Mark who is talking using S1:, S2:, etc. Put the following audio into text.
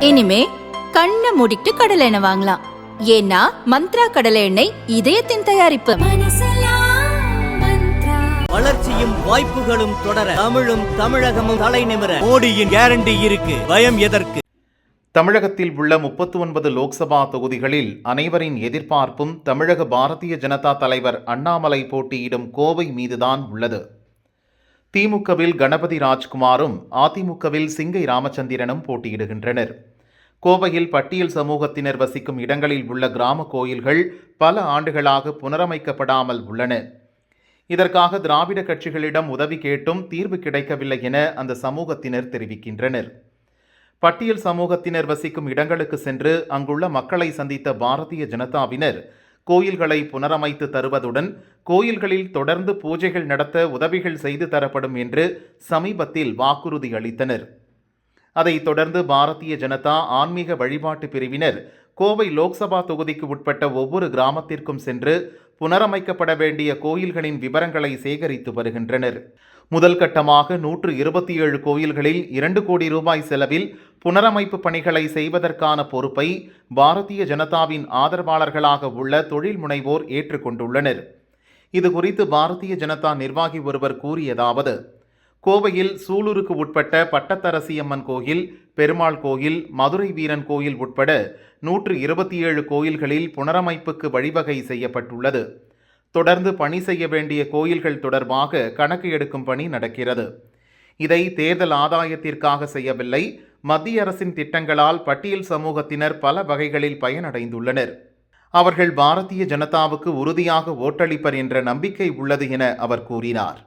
S1: இனிமே கண்ணை மூடிட்டு கடலை எண்ணெய் வாங்கலாம். ஏன்னா மந்த்ரா கடலை எண்ணெய் இதயத்தின் தயாரிப்பு.
S2: வளர்ச்சியும் வாய்ப்புகளும் தொடர தமிழும் தமிழகமும் தலைநிமிர மோடியின் கேரண்டி இருக்கு. பயம் எதற்கு?
S3: தமிழகத்தில் உள்ள முப்பத்து ஒன்பது லோக்சபா தொகுதிகளில் அனைவரின் எதிர்பார்ப்பும் தமிழக பாரதிய ஜனதா தலைவர் அண்ணாமலை போட்டியிடும் கோவை மீதுதான் உள்ளது. திமுகவில் கணபதி ராஜ்குமாரும் அதிமுகவில் சிங்கை ராமச்சந்திரனும் போட்டியிடுகின்றனர். கோவையில் பட்டியல் சமூகத்தினர் வசிக்கும் இடங்களில் உள்ள கிராம கோயில்கள் பல ஆண்டுகளாக புனரமைக்கப்படாமல் உள்ளன. இதற்காக திராவிட கட்சிகளிடம் உதவி கேட்டும் தீர்வு கிடைக்கவில்லை என அந்த சமூகத்தினர் தெரிவிக்கின்றனர். பட்டியல் சமூகத்தினர் வசிக்கும் இடங்களுக்கு சென்று அங்குள்ள மக்களை சந்தித்த பாரதிய ஜனதாவினர் கோயில்களை புனரமைத்து தருவதுடன் கோயில்களில் தொடர்ந்து பூஜைகள் நடத்த உதவிகள் செய்து தரப்படும் என்று சமீபத்தில் வாக்குறுதி அளித்தனர். அதைத் தொடர்ந்து பாரதிய ஜனதா ஆன்மீக வழிபாட்டு பிரிவினர் கோவை லோக்சபா தொகுதிக்கு உட்பட்ட ஒவ்வொரு கிராமத்திற்கும் சென்று புனரமைக்கப்பட வேண்டிய கோயில்களின் விவரங்களை சேகரித்து வருகின்றனர். முதல் கட்டமாக நூற்று இருபத்தி ஏழு கோயில்களில் இரண்டு கோடி ரூபாய் செலவில் புனரமைப்பு பணிகளை செய்வதற்கான பொறுப்பை பாரதிய ஜனதாவின் ஆதரவாளர்களாக உள்ள தொழில் முனைவோர் ஏற்றுக்கொண்டுள்ளனர். இது குறித்து பாரதிய ஜனதா நிர்வாகி ஒருவர் கூறியதாவது கோவையில் சூலூருக்கு உட்பட்ட பட்டத்தரசியம்மன் கோயில் பெருமாள் கோயில் மதுரை வீரன் கோயில் உட்பட நூற்று இருபத்தி ஏழு கோயில்களில் புனரமைப்புக்கு வழிவகை செய்யப்பட்டுள்ளது. தொடர்ந்து பணி செய்ய வேண்டிய கோயில்கள் தொடர்பாக கணக்கு எடுக்கும் பணி நடக்கிறது. இதை தேர்தல் ஆதாயத்திற்காக செய்யவில்லை மத்திய அரசின் திட்டங்களால் பட்டியல் சமூகத்தினர் பல வகைகளில் பயனடைந்துள்ளனர். அவர்கள் பாரதிய ஜனதாவுக்கு உறுதியாக ஓட்டளிப்பர் என்ற நம்பிக்கை உள்ளது என அவர் கூறினார்.